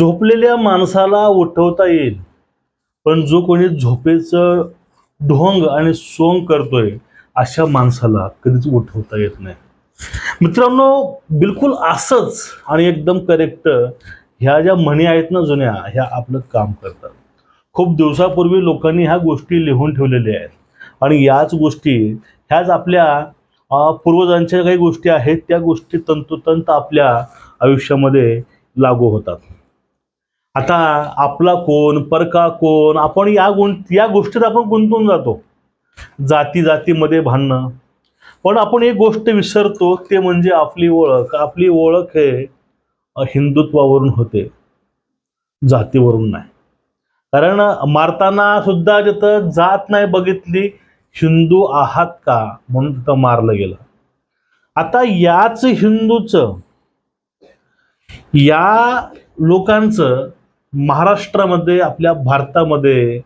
झोपलेल्या माणसाला उठवता येईल. पण जो कोणी झोपेचं ढोंग आणि सोंग करतोय अशा माणसाला कधीच उठवता येत नाही. मित्रांनो बिलकुल असंच आणि एकदम करेक्ट ह्या ज्या म्हणी आहेत ना जुन्या ह्या आपलं काम करतात. खूप दिवसापूर्वी लोकांनी ह्या गोष्टी लिहून ठेवलेल्या आहेत. आणि याच गोष्टी ह्याच आपल्या पूर्वजांच्या काही गोष्टी आहेत त्या गोष्टी तंतोतंत आपल्या आयुष्यामध्ये लागू होतात. आता आपला कोण परका कोण आपण या गुण या गोष्टीत आपण गुंतून जातो. जाती जातीमध्ये भांडणं. पण आपण एक गोष्ट विसरतो ते म्हणजे आपली ओळख. आपली ओळख हे हिंदुत्वावरून होते. जातीवरून नाही. कारण मारताना सुद्धा तिथं जात नाही बघितली हिंदू आहात का? म्हणून तिथं मारलं गेलं. आता याच हिंदूचं या लोकांचं महाराष्ट्रामध्ये आपल्या भारतामध्ये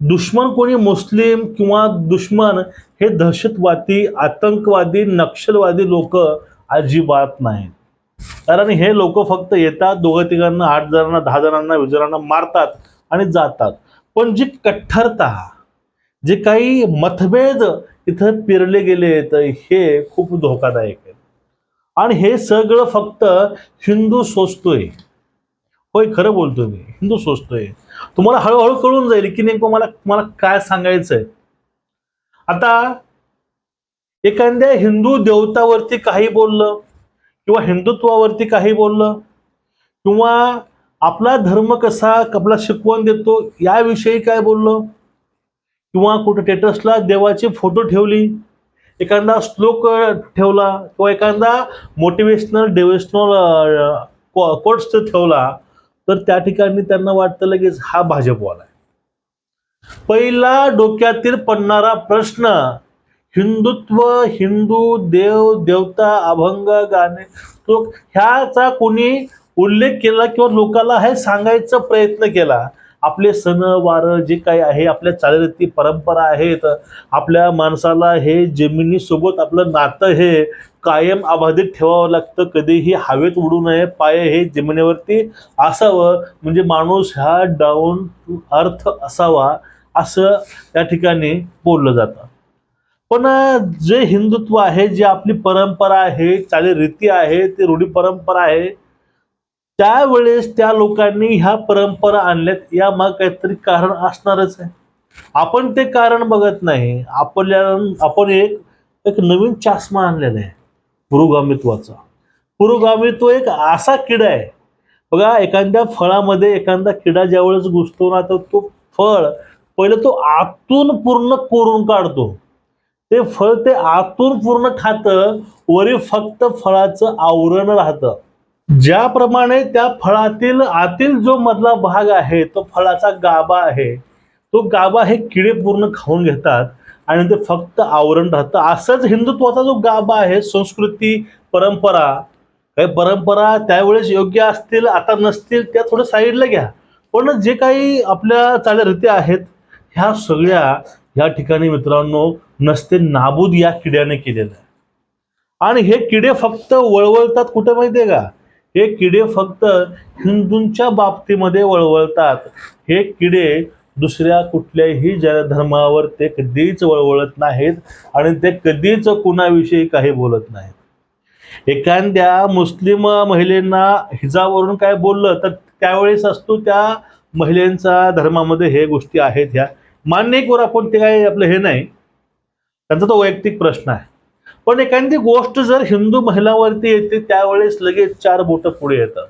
दुश्मन कोणी मुस्लिम किंवा दुश्मन हे दहशतवादी आतंकवादी नक्षलवादी लोक अजिबात नाहीत. कारण हे लोक फक्त येतात दोघं तिघांना आठ जणांना दहा जणांना वीस जणांना मारतात आणि जातात. पण जी कठ्ठरता जे काही मतभेद इथं पिरले गेले तर हे खूप धोकादायक आहे आणि हे सगळं फक्त हिंदू सोचतोय होय खरं बोलतोय मी. हिंदू सोचतोय तुम्हाला हळूहळू कळून जाईल की नेमकं मला मला काय सांगायचंय. आता एखाद्या हिंदू देवतावरती काही बोललं किंवा हिंदुत्वावरती काही बोललं किंवा आपला धर्म कसा आपला शिकवण देतो याविषयी काय बोललं किंवा कुठं टेटसला देवाचे फोटो ठेवली एखादा श्लोक ठेवला किंवा एखादा मोटिवेशनल डेव्हेशनल कोट्स ठेवला तर त्या ठिकाणी त्यांना वाटतं लगेच हा भाजपवाला आहे. पहिला डोक्यातील पडणारा प्रश्न हिंदुत्व हिंदू देव देवता अभंग गाणे तो ह्याचा कोणी उल्लेख केला किंवा लोकांना हे सांगायचा प्रयत्न केला आपले सण वार जे काही आहे आपल्या चालीरीती परंपरा आहेत आपल्या माणसाला हे जमिनीसोबत आपलं नातं हे कायम अबाधित ठेवावं लागतं. कधीही हवेत उडू नये पाय हे जमिनीवरती असावं. म्हणजे माणूस हा डाऊन टू अर्थ असावा असं त्या ठिकाणी बोललं जातं. पण जे हिंदुत्व आहे जे आपली परंपरा आहे चालीरीती आहे ती रूढी परंपरा आहे त्यावेळेस त्या लोकांनी ह्या परंपरा आणल्यात. या मग काहीतरी कारण असणारच आहे. आपण ते कारण बघत नाही. आपल्या आपण एक एक नवीन चष्मा आणलेला आहे. पुरोगामित्वाचा. पुरोगामित्व एक असा किडा आहे. बघा एखाद्या फळामध्ये एखादा किडा ज्यावेळेस घुसतो ना तर तो फळ पहिले तो आतून पूर्ण कोरून काढतो. ते फळ ते आतून पूर्ण खातं वरी फक्त फळाचं आवरण राहतं. ज्याप्रमाणे त्या फळातील आतील जो मधला भाग आहे तो फळाचा गाभा आहे तो गाभा हे किडे पूर्ण खाऊन घेतात आणि ते फक्त आवरण राहतं. असंच हिंदुत्वाचा जो गाभा आहे संस्कृती परंपरा काही परंपरा त्यावेळेस योग्य असतील आता नसतील त्या थोडं साईडला घ्या. पण जे काही आपल्या चालीरीती आहेत ह्या सगळ्या या ठिकाणी मित्रांनो नसते नाबूद या किड्याने केलेलं आहे आणि हे किडे फक्त वळवळतात कुठे आहे का? हे किडे फक्त हिंदूंच्या बाबतीमध्ये वळवळतात. हे किडे दुसऱ्या कुठल्याही जनधर्मावर ते कधीच वळवळत नाहीत आणि ते कधीच कुणाविषयी काही बोलत नाहीत. एखाद्या मुस्लिम महिलेंना हिजावरून काय बोललं तर त्यावेळेस असतो त्या महिलांचा धर्मामध्ये हे गोष्टी आहेत ह्या. मान्य करू आपण ते काय आपलं हे नाही. त्यांचा तो वैयक्तिक प्रश्न आहे. पण एखादी गोष्ट जर हिंदू महिलावरती येते त्यावेळेस लगेच चार बोट पुढे येतात.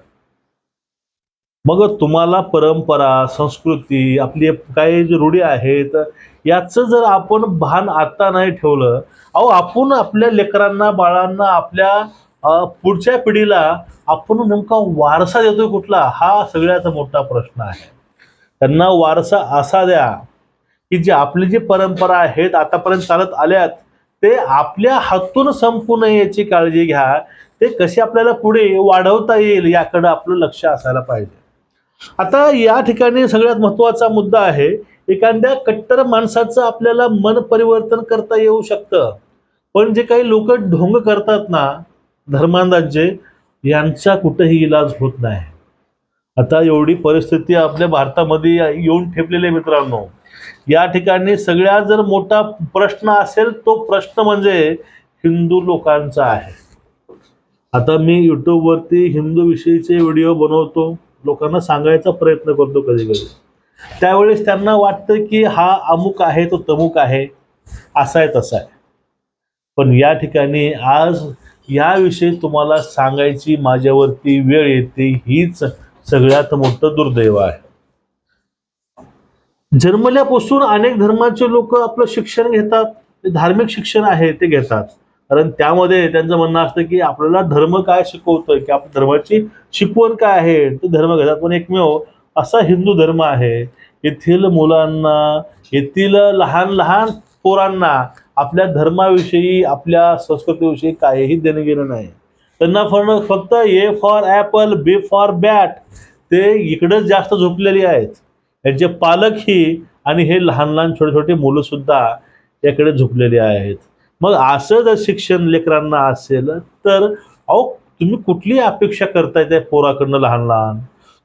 मग तुम्हाला परंपरा संस्कृती आपली काही जी रूढी आहेत याचं जर आपण भान आता नाही ठेवलं अहो आपण आपल्या लेकरांना बाळांना आपल्या पुढच्या पिढीला आपण नेमका वारसा देतोय कुठला? हा सगळ्यात मोठा प्रश्न आहे. त्यांना वारसा असा द्या की जे आपली जी परंपरा आहेत आतापर्यंत चालत आल्यात ते आपल्या हातून संपू नये याची काळजी घ्या. ते कसे आपल्याला पुढे वाढवता येईल याकडे आपलं लक्ष असायला पाहिजे. आता या ठिकाणी सगळ्यात महत्त्वाचा मुद्दा आहे एखाद्या कट्टर माणसाचं आपल्याला मन परिवर्तन करता येऊ शकतं. पण जे काही लोक ढोंग करतात ना धर्मांधांचे यांचा कुठेही इलाज होत नाही. आता एवढी परिस्थिती आपल्या भारतामध्ये येऊन ठेपलेली आहे मित्रांनो. या ठिकाणी सगळ्यात जर मोठा प्रश्न असेल तो प्रश्न म्हणजे हिंदू लोकांचा आहे. आता मी यूट्यूबवरती हिंदू विषयीचे व्हिडिओ बनवतो. लोकांना सांगायचा प्रयत्न करतो कधी कधी त्यावेळेस त्यांना वाटतं की हा अमुक आहे तो तमुक आहे. असा आहे तसा आहे. पण या ठिकाणी आज याविषयी तुम्हाला सांगायची माझ्यावरती वेळ येते हीच सगळ्यात मोठं दुर्दैव आहे. जन्मल्यापासून अनेक धर्माचे लोक आपलं शिक्षण घेतात ते धार्मिक शिक्षण आहे ते घेतात. कारण त्यामध्ये त्यांचं म्हणणं असतं की आपल्याला धर्म काय शिकवतोय की आपल्या धर्माची शिकवण काय आहे ते धर्म घेतात. पण एकमेव असा हिंदू धर्म आहे येथील मुलांना येथील लहान लहान पोरांना आपल्या धर्माविषयी आपल्या संस्कृतीविषयी काहीही देणं गेलं नाही. त्यांना फक्त फक्त A for apple B for bat ते इकडंच जास्त झोपलेली आहेत. यांचे पालकही आणि हे लहान लहान छोटे छोटे मुलं सुद्धा याकडे झोपलेली आहेत. मग असं जर शिक्षण लेकरांना असेल तर अहो तुम्ही कुठली अपेक्षा करताय त्या पोराकडनं लहान लहान?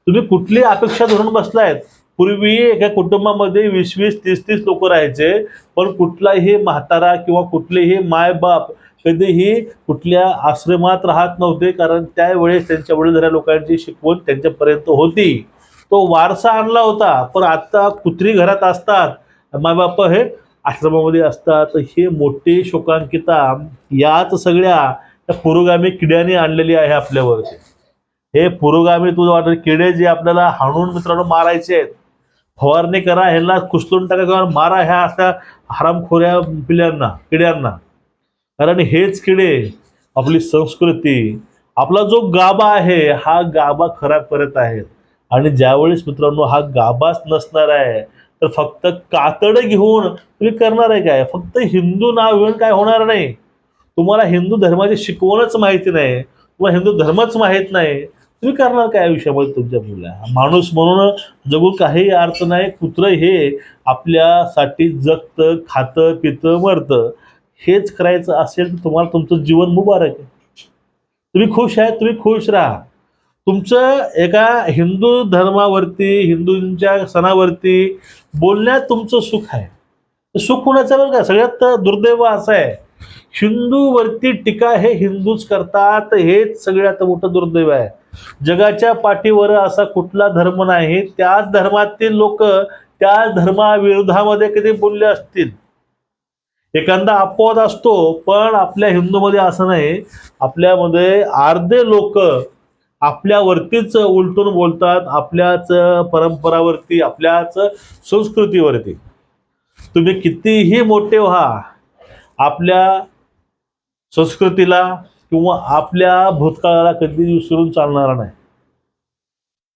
तुम्ही कुठली अपेक्षा धरून बसलायत? पूर्वी एका कुटुंबामध्ये वीस वीस तीस तीस लोक राहायचे पण कुठलाही म्हातारा किंवा कुठलेही मायबाप कधीही कुठल्या आश्रमात राहत नव्हते कारण त्यावेळेस त्यांच्या वडीलधाऱ्या लोकांची शिकवण त्यांच्यापर्यंत होती. तो वारसा आणला होता पण आता कुत्री घरात असतात मायबाप हे आश्रमामध्ये असतात. हे मोठे शोकांकिता याच सगळ्या त्या पुरोगामी किड्याने आणलेली आहे आपल्यावरती. हे पुरोगामी तुझं वाटत किडे जे आपल्याला हाणून मित्रांनो मारायचे आहेत. फवारणी करा ह्याला कुसलून टाका किंवा मारा ह्या अशा हरामखोऱ्या पिल्यांना किड्यांना. कारण हेच किडे आपली संस्कृती आपला जो गाभा आहे हा गाभा खराब करत आहेत आणि ज्यावेळेस मित्रांनो हा गाभाच नसणार आहे तर फक्त कातड घेऊन तुम्ही करणार आहे काय? फक्त हिंदू नाव घेऊन काय होणार नाही? तुम्हाला हिंदू धर्माची शिकवणच माहिती नाही. तुम्हाला हिंदू धर्मच माहीत नाही. तुम्ही करणार काय आयुष्यामध्ये तुमच्या मुला माणूस म्हणून जगून काही अर्थ नाही कुत्र हे आपल्यासाठी जगतं खातं पितं मरतं. हेच करायचं असेल तर तुम्हाला तुमचं जीवन मुबारक आहे. तुम्ही खुश आहे तुम्ही खुश राहा. तुमचं एका हिंदू धर्मावरती हिंदूंच्या सणावरती बोलण्यात तुमचं सुख आहे. सुख होण्याचं बरं का? सगळ्यात दुर्दैव असं आहे. हिंदूवरती टीका हे हिंदूच करतात हेच सगळ्यात मोठं दुर्दैव आहे. जगाच्या पाठीवर असा कुठला धर्म नाही. त्याच धर्मातील लोक त्या धर्माविरोधामध्ये कधी बोलले असतील? एखादा अपवाद असतो पण आपल्या हिंदूमध्ये असं नाही. आपल्यामध्ये अर्धे लोक आपल्यावरतीच उलटून बोलतात आपल्याच परंपरावरती आपल्याच संस्कृतीवरती. तुम्ही कितीही मोठे व्हा आपल्या संस्कृतीला किंवा आपल्या भूतकाळाला कधी विसरून चालणार नाही.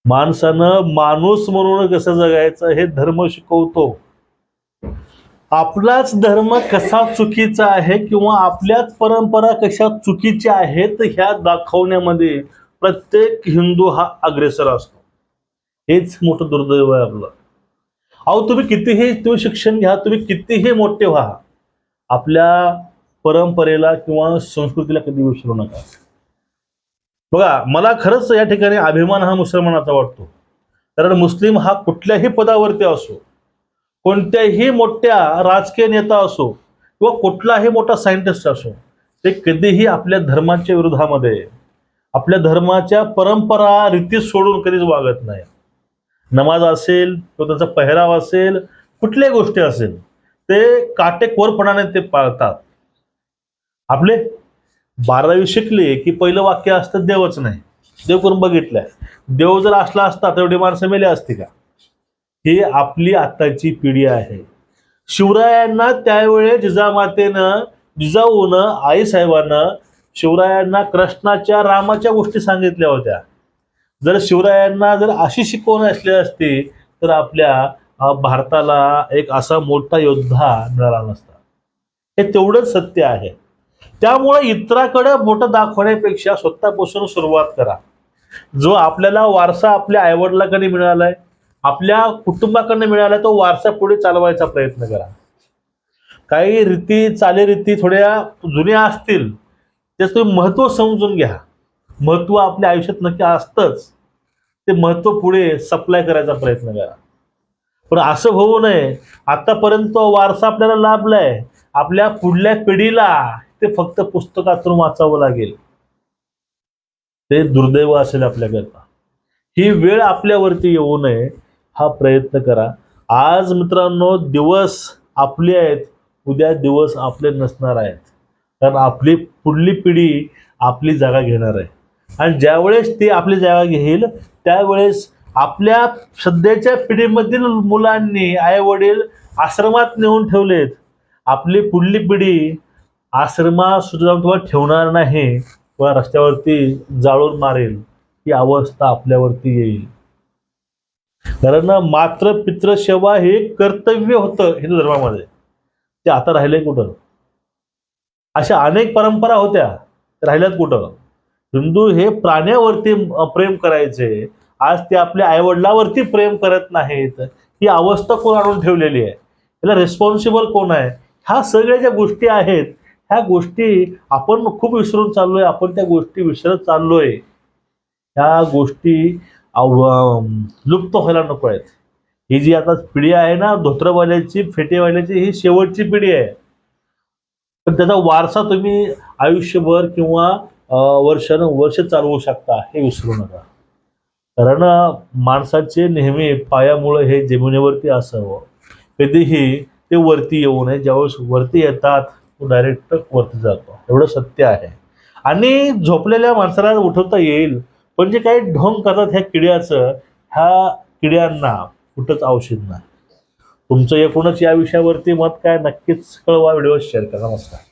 माणसानं माणूस म्हणून कसं जगायचं हे धर्म शिकवतो. आपलाच धर्म कसा चुकीचा आहे किंवा आपल्याच परंपरा कशा चुकीच्या आहेत ह्या दाखवण्यामध्ये प्रत्येक हिंदू हा अग्रेसर असतो. हेच मोठं दुर्दैव आहे आपलं. अहो तुम्ही कितीही तुम्ही शिक्षण घ्या तुम्ही कितीही मोठे व्हा. आपल्या परंपरेला किंवा संस्कृतीला कधी विसरू नका. बघा मला खरंच या ठिकाणी अभिमान हा मुसलमानाचा वाटतो. कारण मुस्लिम हा कुठल्याही पदावरती असो कोणत्याही मोठ्या राजकीय नेता असो किंवा कुठलाही मोठा सायंटिस्ट असो ते कधीही आपल्या धर्माच्या विरोधामध्ये आपल्या धर्माच्या परंपरा रीती सोडून कधीच वागत नाही. नमाज असेल किंवा त्यांचा पेहराव असेल कुठल्याही गोष्टी असेल ते काटेकोरपणाने ते पाळतात. आपले बारावी शिकले की पहिलं वाक्य असतं देवच नाही. देव करून बघितलंय. देव जर असला असता तर एवढी माणसं मेले असते का? ही आपली आत्ताची पिढी आहे. शिवरायांना त्यावेळेस जिजामातेनं जिजाऊनं आईसाहेबांना शिवरायांना कृष्णाच्या रामाच्या गोष्टी सांगितल्या होत्या. जर शिवरायांना जर अशी शिकवण असली असती तर आपल्या भारताला एक असा मोठा योद्धा मिळाला नसता. हे तेवढंच सत्य आहे. त्यामुळे इतराकडे मोठं दाखवण्यापेक्षा स्वतःपासून सुरुवात करा. जो आपल्याला वारसा आपल्या आईवडिलाकडे मिळालाय आपल्या कुटुंबाकडनं मिळालाय तो वारसा पुढे चालवायचा प्रयत्न करा. काही रीती चालीरीती थोड्या जुन्या असतील त्याचं तुम्ही महत्त्व समजून घ्या. महत्त्व आपल्या आयुष्यात नक्की असतंच. ते महत्त्व पुढे सप्लाय करायचा प्रयत्न करा. पण असं होऊ नये. आतापर्यंत वारसा आपल्याला लाभलाय. आपल्या पुढल्या पिढीला ते फक्त पुस्तकातून वाचावं लागेल. ते दुर्दैव असेल आपल्याकरता. ही वेळ आपल्यावरती येऊ नये हा प्रयत्न करा. आज मित्रांनो दिवस आपले आहेत. उद्या दिवस आपले नसणार आहेत. कारण आपली पुढली पिढी आपली जागा घेणार आहे. आणि ज्यावेळेस ती आपली जागा घेईल त्यावेळेस आपल्या सध्याच्या पिढीमधील मुलांनी आई वडील आश्रमात नेऊन ठेवलेत. आपली पुढली पिढी आश्रमात सुद्धा जाऊन तुम्हाला ठेवणार नाही किंवा रस्त्यावरती जाळून मारेल ही अवस्था आपल्यावरती येईल. कारण मात्र पित्र सेवा हे कर्तव्य होतं हिंदू धर्मामध्ये. ते आता राहिले कुठं? अशा अनेक परंपरा होत्या राहिल्यात कुठं? हिंदू हे प्राण्यावरती प्रेम करायचे. आज ते आपल्या आईवडिलावरती प्रेम करत नाहीत. ही अवस्था कोण आणून ठेवलेली आहे? त्याला रिस्पॉन्सिबल कोण आहे? ह्या सगळ्या ज्या गोष्टी आहेत ह्या गोष्टी आपण खूप विसरून चाललोय. आपण त्या गोष्टी विसरत चाललोय. ह्या गोष्टी आव- लुप्त व्हायला नको आहेत. ही जी आता पिढी आहे ना धोत्रवाल्याची फेटेवाल्याची ही शेवटची पिढी आहे. पण त्याचा वारसा तुम्ही आयुष्यभर किंवा अं, वर्षानुवर्ष चालवू शकता हे विसरू नका. कारण माणसाचे नेहमी पायामुळं हे जमिनीवरती असावं. कधीही ते वरती येऊ नये. ज्यावेळेस वरती येतात तो डायरेक्ट वरती जातो. एवढं सत्य आहे. आणि झोपलेल्या माणसाला उठवता येईल पण जे काही ढोंग करतात ह्या किड्याचं ह्या किड्यांना कुठंच औषध नाही. तुमचं एकूणच या विषयावरती मत काय? नक्कीच कळवा. व्हिडिओ शेअर करा. नमस्कार.